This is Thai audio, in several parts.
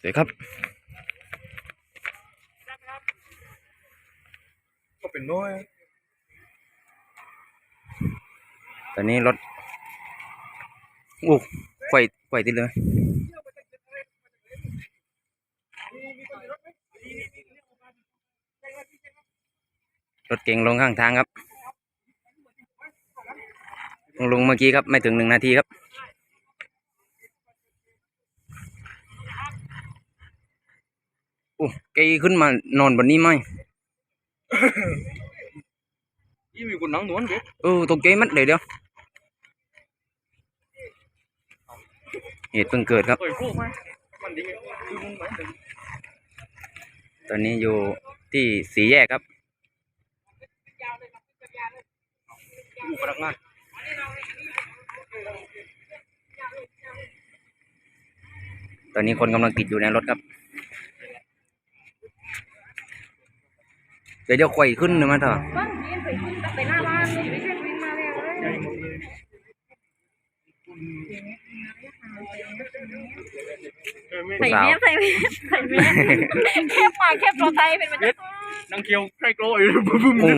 สวัสดีครับ ก็เป็นน้อย ตอนนี้รถอู้ไขว่ไขว่ติดเลยรถเก่งลงข้างทางครับลงลงเมื่อกี้ครับ ไม่ถึงหนึ่งนาทีครับ โอ้เกยขึ้นมานอนบนนี้ไหมยี่มีคนนั่งนวลเด็กเออตกใจมัดเลยเดียวเหตุเพิ่งเกิดครับเอ้ยพวกไหมมันดีคือมึงไหมตอนนี้อยู่ที่สีแยกครับผู้พนักงานตอนนี้คนกำลังติดอยู่ในรถครับ เดี๋ยวเดี๋ยวไขว่ขึ้นนะมาเถอะบ้านนี้ไปขึ้นไปหน้าบ้านไม่ใช่วิ่งมาเลยเออไม่ใส่เมียใส่เมียใส่เมียแคบปากแคบตัวไทยเป็นมันจะนั่งเคียวใครโกรธอยู่บึ้มบึ้มโอ้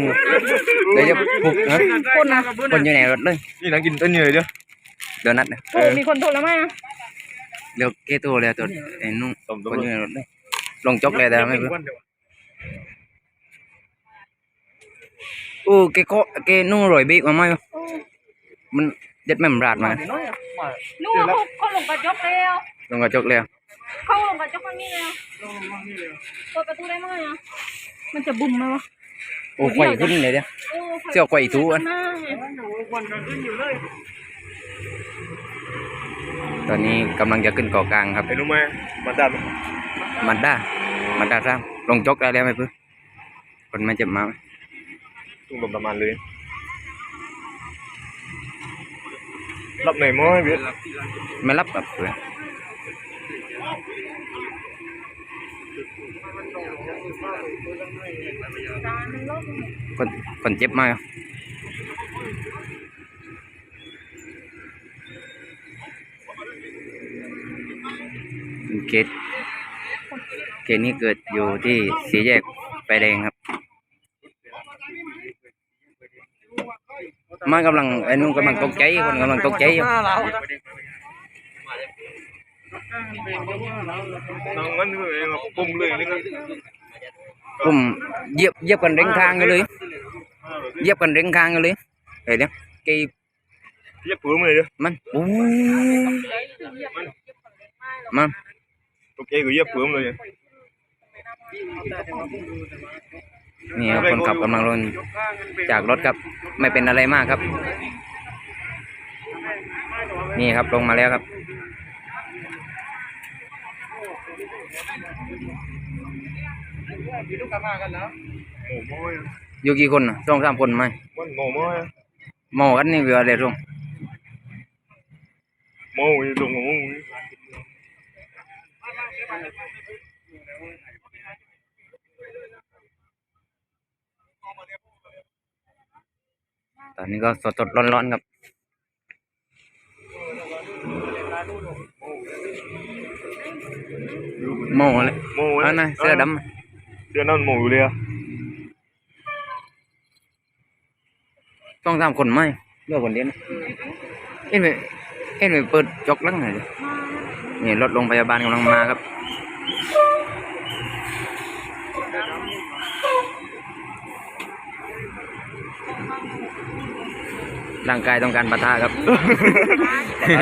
เดี๋ยวจะปลุกนะคนนะคนอยู่ในรถเลยนี่นั่งกินต้นเหนื่อยเด้อเดี๋ยวนัดนะโอ้มีคนโทรแล้วมั้ยเดี๋ยวเกตัวเลยตัวไอ้นุ่งคนอยู่ในรถเลยลงจกเลยแต่ไม่เพื่อโอ้เกก็เกนุ่งร อยเบรกมาไหมวะมันเด็ดแม่มราดมานู่นเขาเขาลงกระจกแล้วลงกระจกเลยเขาลงกระจกมันนี่แล้วเปิดประตูได้มั้ยอะมันจะบุ่มไหมวะโอ้ไขว่ขึ้นเลยเดี๋ยวโอ้เสี่ยวไขว่ถูอันหน้าวันนั้นขึ้นอยู่เลยตอนนี้กำลังจะขึ้นเกาะกลางครับเห็นรู้ไหมมาดันมันด้ามันด้าซ้ำลงจกได้แล้วไหมเพื่อนคนมันเจ็บมาไหมตุ้งลมประมาณเลยรับไหนมั้ ยเบียดไม่รับแบบเพื่อนคนคนเจ็บมากเคสเคสนี้เกิดอยู่ที่สีแยกไฟแดงครับ มากำลังไอ้นุ่นกำลังตกใจคนกำลังตกใจอยู่นั่งมันเลยมาปุ่มเลยนี่ก็ผมเหยียบเหยียบกันเร่งทางอยู่เลยเหยียบกันเร่งทางอยู่เลยเห็นไหมกีเย็บปืนเลยเด้อมันอู้มันตกใจกูเย็บปืนเลย นี่ครับคนขับกำลังลงจากรถครับ ไม่เป็นอะไรมากครับ นี่ครับลงมาแล้วครับโอ้โหอยู่กี่คนน่ะสองสามคนไหมมันโง่มั้ยเมากันนี่เวลาเดี๋ยวลงโง่ยลงโง่ ต อนนี้ก็สดสดร้อนร้อนๆครับเมาเลยโง่เอันนะเสื้อดเสื้อนั่นโง่อยู่เลยอะำต้องสามคนไหมเลือกคนเดียวนะเอ็นไปเอ็นไปเปิดจกลังหน่อยดินี่รถโรงพยาบาลกำลังมาครับ ร่างกายต้องการปะทะครับ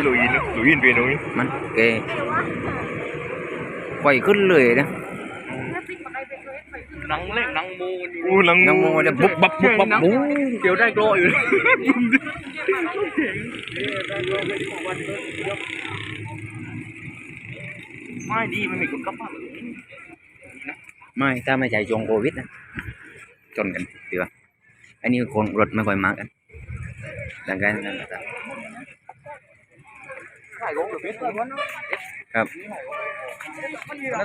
หลุยนหลุยนเป็นหนุ่ยมันเกปล่อยขึ้นเลยนะนังเล่นนังโมอู้นังยังโมจะบุบบับบุบบับบูเดี๋ยวได้โกรอยู่ไม่ดีมันมีคนกลับบ้านไม่ถ้าไม่ใช่ช่วงโควิดนะจนกันดีกว่า อันนี้คนรถไม่ค่อยมากันร่างกายต้องการปะทะใช่โกรอยู่พิษครับนั่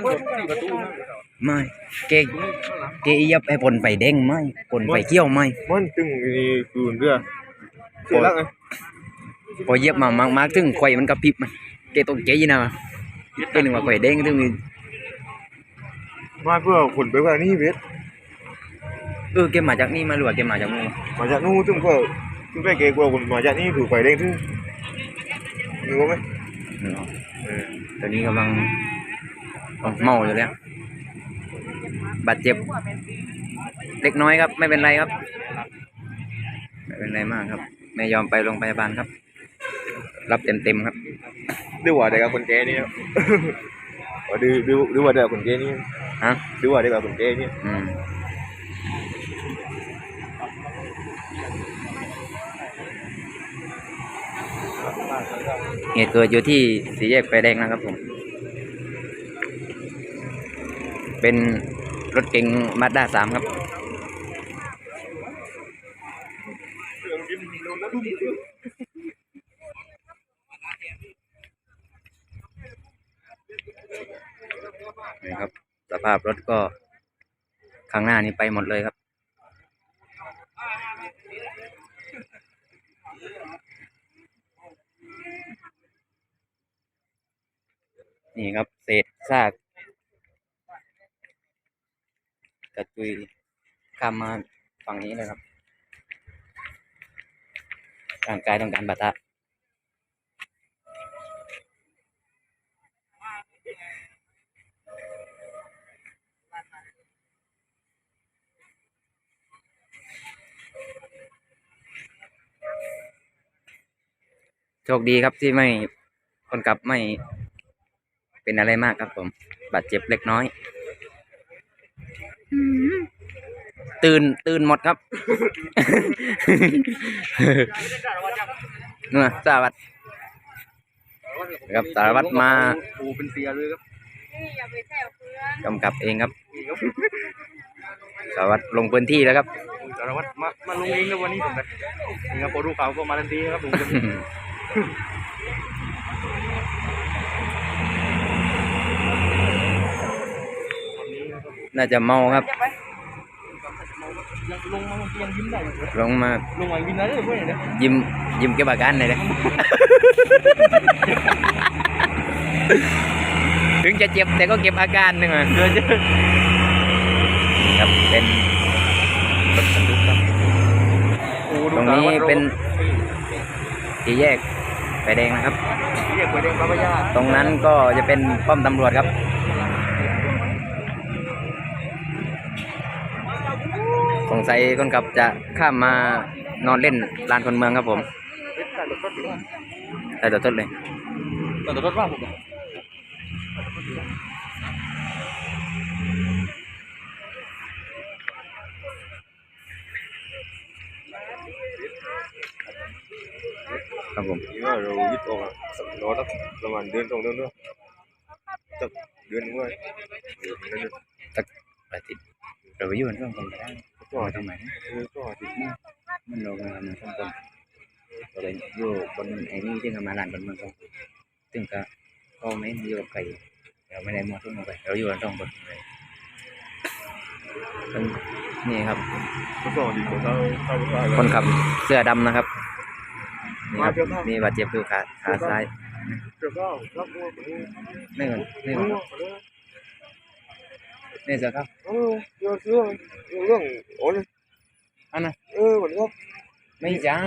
นเปิดสี่ประตูไม่เกเกยับไอ้ผลไฟแดงไหมผลไฟเขียวไหมมันตึงนี่คืนเรือเสียแล้วไงพอเหยียบมามากๆถึงไฟมันกระพริบมันเกตกใจนะเกนึกว่าไฟแดงถึงมีมาเพื่อขนไปว่านี่เวท เออเกมมาจากนี่มาหรือว่าเกมมาจากนู่นมาจากนู่นถึงก็ถึงไปเกกว่าคนมาจากนี่ถูกไฟแดงถึงนึกว่าไหมเออตอนนี้กำลังเมาอยู่แล้วบาดเจ็บ เล็กน้อยครับ ไม่เป็นไรครับ ไม่เป็นไรมากครับ ไม่ยอมไปโรงพยาบาลครับ รับเต็มเต็มๆครับดูว่าเด็กกับคนแก่นี่ครับว่าดูดูดูว่าเด็กกับคนแก่นี่ฮะดูว่าเด็กกับคนแก่นี่อืม เหตุเกิดอยู่ที่สีแยกไฟแดงนะครับผม เป็นรถเก๋งมาด้าสามครับ นี่ครับ สภาพรถก็ข้างหน้านี่ไปหมดเลยครับ นี่ครับ เศษซากกระจุยข้ามมาฝั่งนี้เลยครับร่างกายต้องการบาดทะโชคดีครับที่ไม่คนขับไม่ เป็นอะไรมากครับผมบาดเจ็บเล็กน้อยตื่นตื่นหมดครับนู่นนะสารวัตรครับสารวัตรมาโอ้เป็นเสียเลยครับนี่อย่าไปแซวเพื่อนกำกับเองครับสารวัตรลงพื้นที่แล้วครับสารวัตรมามาลงเองนะวันนี้ผมนะนี่ครับพอรู้ข่าวก็มาทันทีครับผม น่าจะเมาครับยังลงมายังยิ้มได้อยู่ลงมาลงมายิ้มได้เลยเพื่อนเนี่ยยิ้มยิ้มเก็บอาการหน่อยเลยถึงจะเจ็บแต่ก็เก็บอาการหนึ่งอะเดี๋ยวจะครับเป็นรถบรรทุกครับตรงนี้เป็นสี่แยกไฟแดงนะครับเรียกไปเด้งพระพยาตรงนั้นก็จะเป็นป้อมตำรวจครับ สงสัยคนขับจะข้ามมานอนเล่นลานคนเมืองครับผมแต่รถรถดีกว่าแต่ตัวต้นเลยแต่รถว่าผมครับผมนี่ว่าเรายึดออกอะรอสักประมาณเดือนสองเดือนด้วยสักเดือนนึงว่าเดือนนึงอาทิตย์เราไปอยู่กันสองคนก็ได้ก็ก็อาทิ ทำตย์ไมเออก็อาทิตย์มันเรากันมันสองคนเราไปอยู่บนไอ้นี่ที่ทำมาลานบนเมืองสองคนซึ่งก็ก็ไม่ได้อยู่กับใครเราไม่ได้มองทุ่งลงไปเราอยู่กันสองคนเลยซึ่งนี่ครับก็สองอาทิตย์ก็เท่าเท่าเท่าคนขับเสื้อดำนะครับนี่ครับมีบาดเจ็บคือขาขาซ้ายเดี๋ยวก็รับมือนี่ก่อนนี่ก่อน นี่เสือครับเออเรื่องเรื่องเรื่องโอ้ยอันน่ะเออวันนี้ครับไม่ใช่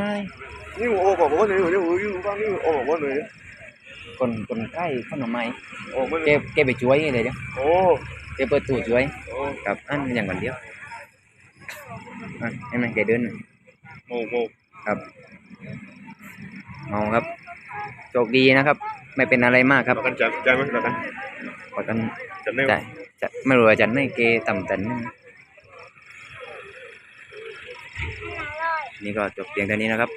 นี่โอ้บอกว่าเนี่ยเดี๋ยวอยู่บ้านนี่โอ้บอกว่าเนี่ยคนคนใกล้คนหน่อไม้โอ้มันแกแกไปช่วยเลยเดี๋ยวโอ้แกเปิดตู้ช่วยโอ้กับอันอย่างคนเดียวอะเห็นไหมแกเดินน่ะโอ้โอ้ครับเมาครับโชคดีนะครับ ไม่เป็นอะไรมากครับประกันจัดใจไหมประกันขอกันจัดได้ไหม จะไม่รู้ว่าจะไม่เกต่ำแต่นนี่ก็จบเพียงเท่านี้นะครับ